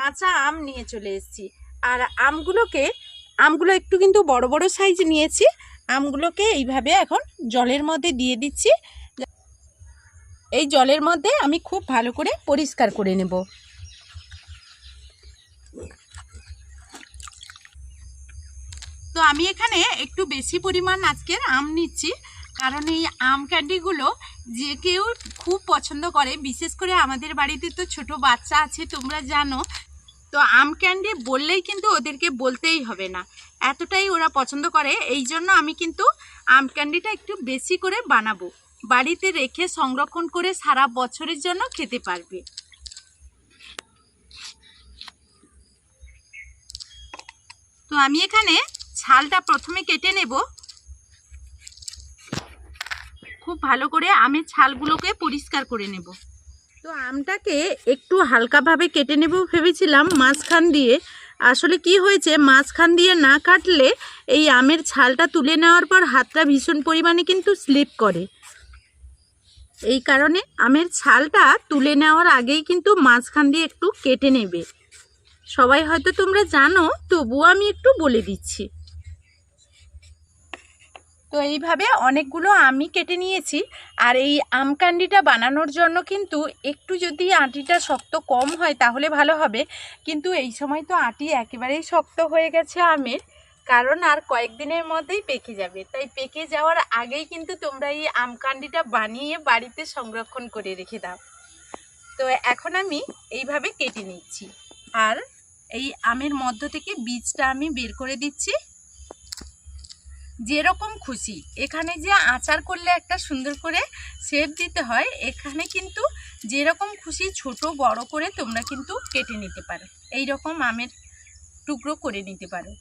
কাঁচা আম নিয়ে চলে এসেছি। আর আমগুলোকে, আমগুলো একটু কিন্তু বড় বড় সাইজ নিয়েছি। আমগুলোকে এইভাবে এখন জলের মধ্যে দিয়ে দিচ্ছি। এই জলের মধ্যে আমি খুব ভালো করে পরিষ্কার করে নেব। তো আমি এখানে একটু বেশি পরিমাণ আজকের আম নিচ্ছি। কারণ এই আম ক্যান্ডিগুলো যে কেউ খুব পছন্দ করে। বিশেষ করে আমাদের বাড়িতে তো ছোট বাচ্চা আছে, তোমরা জানো। তো আম ক্যান্ডি বললেই কিন্তু ওদেরকে বলতেই হবে না। এতটাই ওরা পছন্দ করে, এই জন্য আমি কিন্তু আম ক্যান্ডিটা একটু বেশি করে বানাবো। বাড়িতে রেখে সংরক্ষণ করে সারা বছরের জন্য খেতে পারবে। তো আমি এখানে ছালটা প্রথমে কেটে নেব। খুব ভালো করে আমের ছালগুলোকে পরিষ্কার করে নেব। তো আমটাকে একটু হালকাভাবে কেটে নেব ভেবেছিলাম মাঝখান দিয়ে। আসলে কি হয়েছে, মাঝখান দিয়ে না কাটলে এই আমের ছালটা তুলে নেওয়ার পর হাতটা ভীষণ পরিমাণে কিন্তু স্লিপ করে। এই কারণে আমের ছালটা তুলে নেওয়ার আগেই কিন্তু মাঝখান দিয়ে একটু কেটে নেবে। সবাই হয়তো তোমরা জানো, তবুও আমি একটু বলে দিচ্ছি। তো এইভাবে অনেকগুলো আমি কেটে নিয়েছি। আর এই আম ক্যান্ডিটা বানানোর জন্য কিন্তু একটু যদি আটিটা শক্ত কম হয় তাহলে ভালো হবে। কিন্তু এই সময় তো আটি একেবারেই শক্ত হয়ে গেছে আমের, কারণ আর কয়েকদিনের মধ্যেই পেকে যাবে। তাই পেকে যাওয়ার আগেই কিন্তু তোমরা এই আম ক্যান্ডিটা বানিয়ে বাড়িতে সংরক্ষণ করে রেখে দাও। তো এখন আমি এইভাবে কেটে নিচ্ছি। আর এই আমের মধ্য থেকে বীজটা আমি বের করে দিচ্ছি। যেরকম খুশি। এখানে যে আচার করলে একটা সুন্দর করে শেপ দিতে হয়, এখানে কিন্তু যেরকম খুশি ছোট বড় করে তোমরা কিন্তু কেটে নিতে পারো। এই রকম আমের টুকরো করে নিতে পারো।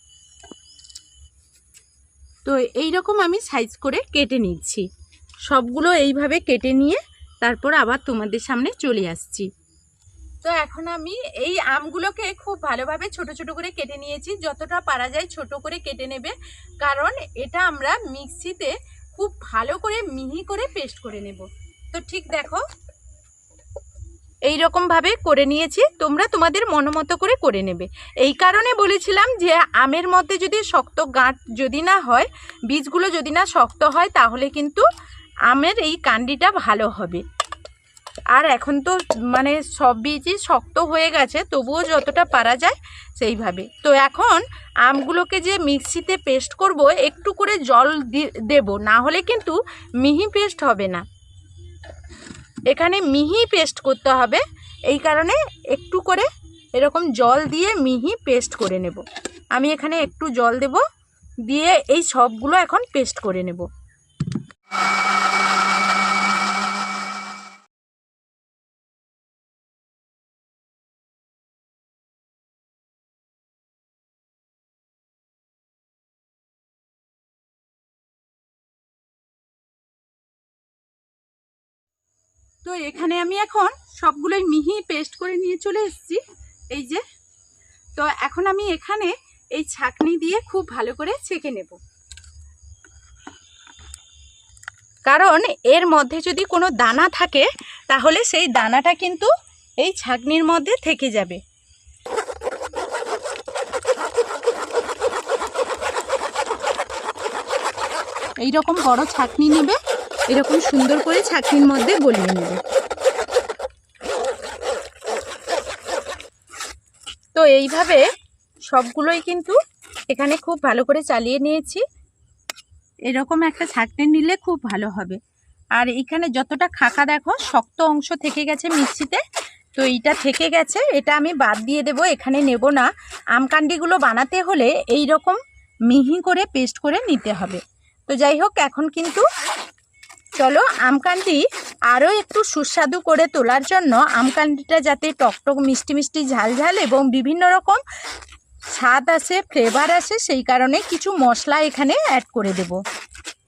তো এই রকম আমি সাইজ করে কেটে নিচ্ছি। সবগুলো এইভাবে কেটে নিয়ে তারপর আবার তোমাদের সামনে চলে আসছি। তো এখন আমি এই আমগুলোকে খুব ভালোভাবে ছোট ছোট করে কেটে নিয়েছি। যতটা পারা যায় ছোট করে কেটে নেবে। কারণ এটা আমরা মিক্সিতে খুব ভালো করে মিহি করে পেস্ট করে নেব। তো ঠিক দেখো এই রকমভাবে করে নিয়েছি। তোমরা তোমাদের মনোমতো করে করে নেবে। এই কারণে বলেছিলাম যে আমের মধ্যে যদি শক্ত গাঁট যদি না হয়, বীজগুলো যদি না শক্ত হয়, তাহলে কিন্তু আমের এই কান্ডিটা ভালো হবে। আর এখন তো মানে সব বীজই শক্ত হয়ে গেছে, তবুও যতটা পারা যায় সেইভাবে। তো এখন আমগুলোকে যে মিক্সিতে পেস্ট করব, একটু করে জল দেব, না হলে কিন্তু মিহি পেস্ট হবে না। এখানে মিহি পেস্ট করতে হবে, এই কারণে একটু করে এরকম জল দিয়ে মিহি পেস্ট করে নেব। আমি এখানে একটু জল দেব, দিয়ে এই সবগুলো এখন পেস্ট করে নেব। তো এখানে আমি এখন সবগুলোই মিহি পেস্ট করে নিয়ে চলে এসেছি। এই যে, তো এখন আমি এখানে এই ছাকনি দিয়ে খুব ভালো করে ছেঁকে নেব। কারণ এর মধ্যে যদি কোনো দানা থাকে, তাহলে সেই দানাটা কিন্তু এই ছাকনির মধ্যে থেকে যাবে। এই রকম বড় ছাকনি নেবে। এরকম সুন্দর করে ছাকনির মধ্যে গলিয়ে নেবে। তো এইভাবে সবগুলোই কিন্তু এখানে খুব ভালো করে চালিয়ে নিয়েছি। এরকম একটা ছাকনি নিলে খুব ভালো হবে। আর এখানে যতটা খাকা দেখো, শক্ত অংশ থেকে গেছে মিক্সিতে। তো এইটা থেকে গেছে, এটা আমি বাদ দিয়ে দেব, এখানে নেব না। আমকান্ডিগুলো বানাতে হলে এই রকম মিহি করে পেস্ট করে নিতে হবে। তো যাই হোক, এখন কিন্তু চলো আমকান্ডি আরও একটু সুস্বাদু করে তোলার জন্য আমকান্ডিটা যাতে টকটক মিষ্টি মিষ্টি, ঝাল ঝাল এবং বিভিন্ন রকম স্বাদ আসে ফ্লেভার আসে, সেই কারণে কিছু মশলা এখানে অ্যাড করে দেব।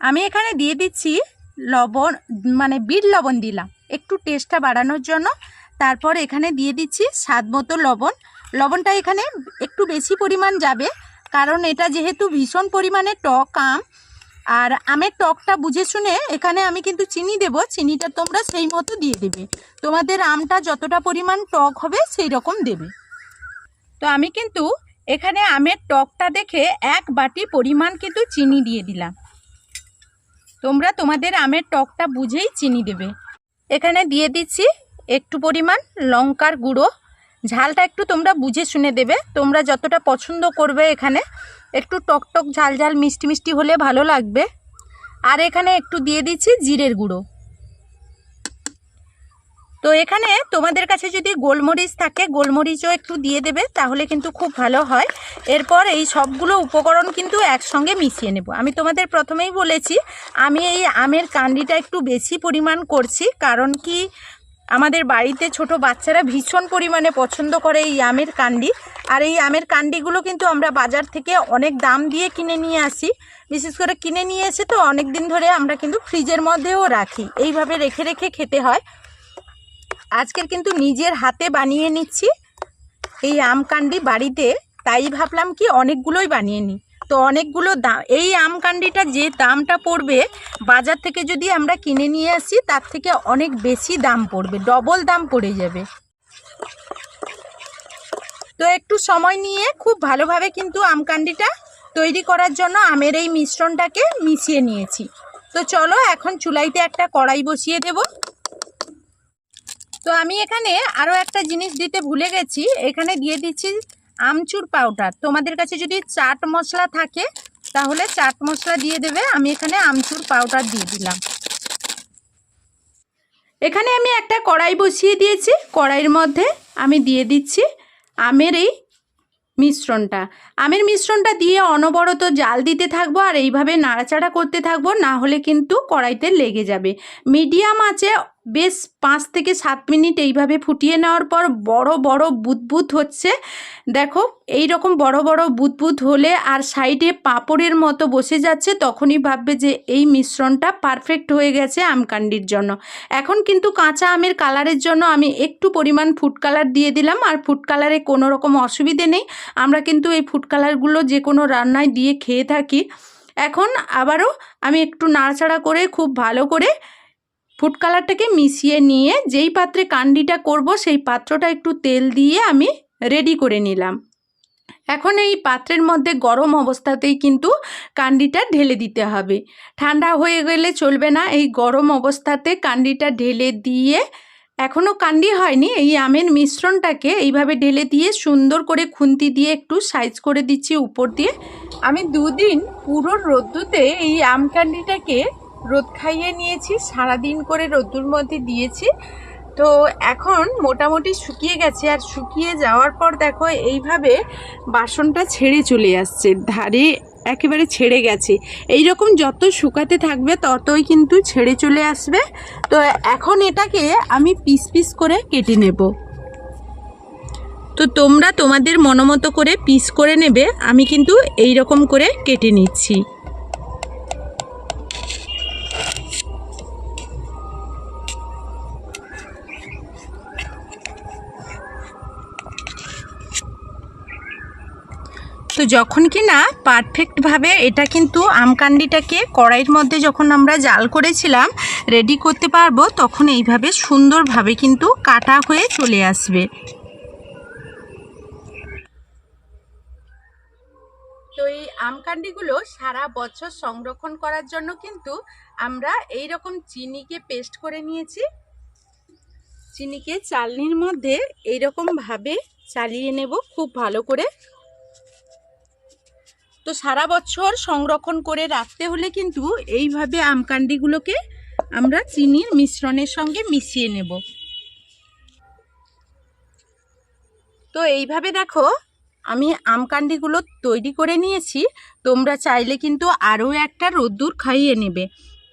আমি এখানে দিয়ে দিচ্ছি লবণ মানে বিট লবণ দিলাম। একটু টেস্টটা বাড়ানোর জন্য। তারপর এখানে দিয়ে দিচ্ছি স্বাদ মতো লবণ। লবণটা এখানে একটু বেশি পরিমাণ যাবে, কারণ এটা যেহেতু ভীষণ পরিমাণে টক আম আর আমের টকটা বুঝে শুনে এখানে আমি কিন্তু চিনি দেব, চিনিটা তোমরা সেই মতো দিয়ে দেবে। তোমাদের আমটা যতটা পরিমাণ টক হবে সেই রকম দেবে। তো আমি কিন্তু এখানে আমের টকটা দেখে এক বাটি পরিমাণ কিন্তু চিনি দিয়ে দিলাম। তোমরা তোমাদের আমের টকটা বুঝেই চিনি দেবে। এখানে দিয়ে দিচ্ছি একটু পরিমাণ লঙ্কার গুঁড়ো। ঝালটা একটু তোমরা বুঝে শুনে দেবে। তোমরা যতটা পছন্দ করবে এখানে। একটু টক টক ঝাল ঝাল মিষ্টি মিষ্টি হলে ভালো লাগবে। আর এখানে একটু দিয়ে দিচ্ছি জিরের গুঁড়ো। তো এখানে তোমাদের কাছে যদি গোলমরিচ থাকে, গোলমরিচও একটু দিয়ে দেবে, তাহলে কিন্তু খুব ভালো হয়। এরপর এই সবগুলো উপকরণ কিন্তু একসঙ্গে মিশিয়ে নেব। আমি তোমাদের প্রথমেই বলেছি, আমি এই আমের কান্ডিটা একটু বেশি পরিমাণ করছি, কারণ কি আমাদের বাড়িতে ছোট বাচ্চারা ভীষণ পরিমাণে পছন্দ করে এই আমের কান্ডি। আর এই আমের কান্ডিগুলো কিন্তু আমরা বাজার থেকে অনেক দাম দিয়ে কিনে নিয়ে আসি। বিশেষ করে কিনে নিয়ে এসে তো অনেক দিন ধরে আমরা কিন্তু ফ্রিজের মধ্যেও রাখি। এইভাবে রেখে রেখে খেতে হয়। আজকের কিন্তু নিজের হাতে বানিয়ে নিচ্ছি। এই আম কান্ডি বাড়িতে, তাই ভাবলাম কি অনেকগুলোই বানিয়ে নিই। তো অনেকগুলো দাম, এই আম কান্ডিটা যে দামটা পড়বে, বাজার থেকে যদি আমরা কিনে নিয়ে আসি, তার থেকে অনেক বেশি দাম পড়বে, ডবল দাম পড়ে যাবে। তো একটু সময় নিয়ে খুব ভালোভাবে কিন্তু আম কান্ডিটা তৈরি করার জন্য আমের এই মিশ্রণটাকে মিশিয়ে নিয়েছি। তো চলো এখন চুলাইতে একটা কড়াই বসিয়ে দেবো। তো আমি এখানে আরও একটা জিনিস দিতে ভুলে গেছি, এখানে দিয়ে দিচ্ছি আমচুর পাউডার তোমাদের কাছে যদি চাট মশলা থাকে, তাহলে চাট মশলা দিয়ে দেবে। আমি এখানে আমচুর পাউডার দিয়ে দিলাম। এখানে আমি একটা কড়াই বসিয়ে দিয়েছি। কড়াইয়ের মধ্যে আমি দিয়ে দিচ্ছি আমের এই মিশ্রণটা। আমের মিশ্রণটা দিয়ে অনবরত জাল দিতে থাকব আর এইভাবে নাড়াচাড়া করতে থাকব, না হলে কিন্তু কড়াইতে লেগে যাবে। মিডিয়াম আছে বেশ পাঁচ থেকে সাত মিনিট এইভাবে ফুটিয়ে নেওয়ার পর বড় বড় বুদবুদ হচ্ছে। দেখো এই রকম বড় বড় বুদবুদ হলে আর সাইডে পাঁপড়ের মতো বসে যাচ্ছে, তখনই ভাববে যে এই মিশ্রণটা পারফেক্ট হয়ে গেছে আমকান্ডির জন্য। এখন কিন্তু কাঁচা আমের কালারের জন্য আমি একটু পরিমাণ ফুড কালার দিয়ে দিলাম, আর ফুড কালারে কোনো রকম অসুবিধে নেই। আমরা কিন্তু এই ফুড কালারগুলো যে কোনো রান্নায় দিয়ে খেয়ে থাকি। এখন আবারও আমি একটু নাড়াচাড়া করে খুব ভালো করে ফুড কালারটাকে মিশিয়ে নিয়ে যেই পাত্রে কান্ডিটা করব, সেই পাত্রটা একটু তেল দিয়ে আমি রেডি করে নিলাম। এখন এই পাত্রের মধ্যে গরম অবস্থাতেই কিন্তু কান্ডিটা ঢেলে দিতে হবে। ঠান্ডা হয়ে গেলে চলবে না, এই গরম অবস্থাতে কান্ডিটা ঢেলে দিয়ে এখনও কান্ডি হয়নি, এই আমের মিশ্রণটাকে এইভাবে ঢেলে দিয়ে সুন্দর করে খুন্তি দিয়ে একটু সাইজ করে দিচ্ছি উপর দিয়ে। আমি দুদিন পুরো রোদ্দুতে এই আম কান্ডিটাকে রোদ খাইয়ে নিয়েছি, সারাদিন করে রোদ্দুর মধ্যে দিয়েছি। তো এখন মোটামুটি শুকিয়ে গেছে আর শুকিয়ে যাওয়ার পর দেখো এইভাবে বাসনটা ছেড়ে চলে আসছে, ধারে একেবারে ছেড়ে গেছে। এই রকম যত শুকাতে থাকবে ততই কিন্তু ছেড়ে চলে আসবে। তো এখন এটাকে আমি পিস পিস করে কেটে নেব। তো তোমরা তোমাদের মনোমতো করে পিস করে নেবে, আমি কিন্তু এই রকম করে কেটে নিচ্ছি। যখন কি না পারফেক্টভাবে এটা কিন্তু আমকান্ডিটাকে কড়াইয়ের মধ্যে যখন আমরা জাল করেছিলাম রেডি করতে পারব, তখন এইভাবে সুন্দরভাবে কিন্তু কাটা হয়ে চলে আসবে। তো এই আমকান্ডিগুলো সারা বছর সংরক্ষণ করার জন্য কিন্তু আমরা এই রকম চিনিকে পেস্ট করে নিয়েছি। চিনিকে চালনির মধ্যে এইরকমভাবে চালিয়ে নেব, খুব ভালো করে। তো সারা বছর সংরক্ষণ করে রাখতে হলে কিন্তু এইভাবে আমকান্ডিগুলোকে আমরা চিনির মিশ্রণের সঙ্গে মিশিয়ে নেব। তো এইভাবে দেখো, আমি আমকান্ডিগুলো তৈরি করে নিয়েছি। তোমরা চাইলে কিন্তু আরও একটা রোদ্দুর খাইয়ে নেবে।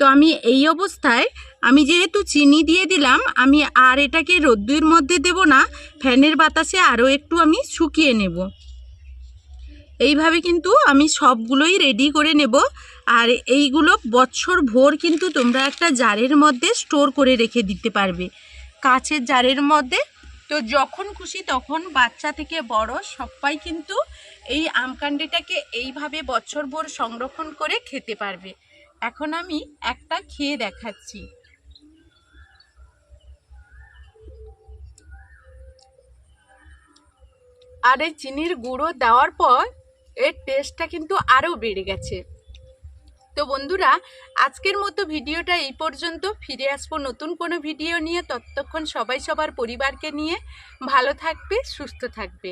তো আমি এই অবস্থায়, আমি যেহেতু চিনি দিয়ে দিলাম, আমি আর এটাকে রোদ্দুর মধ্যে দেব না, ফ্যানের বাতাসে আরও একটু আমি শুকিয়ে নেব। এইভাবে কিন্তু আমি সবগুলোই রেডি করে নেব। আর এইগুলো বছর ভোর কিন্তু তোমরা একটা জারের মধ্যে স্টোর করে রেখে দিতে পারবে। কাছের জারের মধ্যে। তো যখন খুশি তখন বাচ্চা থেকে বড় সবাই কিন্তু এই আমকান্ডিটাকে এইভাবে বছর ভোর সংরক্ষণ করে খেতে পারবে। এখন আমি একটা খেয়ে দেখাচ্ছি। আর এই চিনির গুঁড়ো দেওয়ার পর এর টেস্টটা কিন্তু আরও বেড়ে গেছে। তো বন্ধুরা, আজকের মতো ভিডিওটা এই পর্যন্ত। ফিরে আসব নতুন কোনো ভিডিও নিয়ে। ততক্ষণ সবাই সবার পরিবারকে নিয়ে ভালো থাকবে, সুস্থ থাকবে।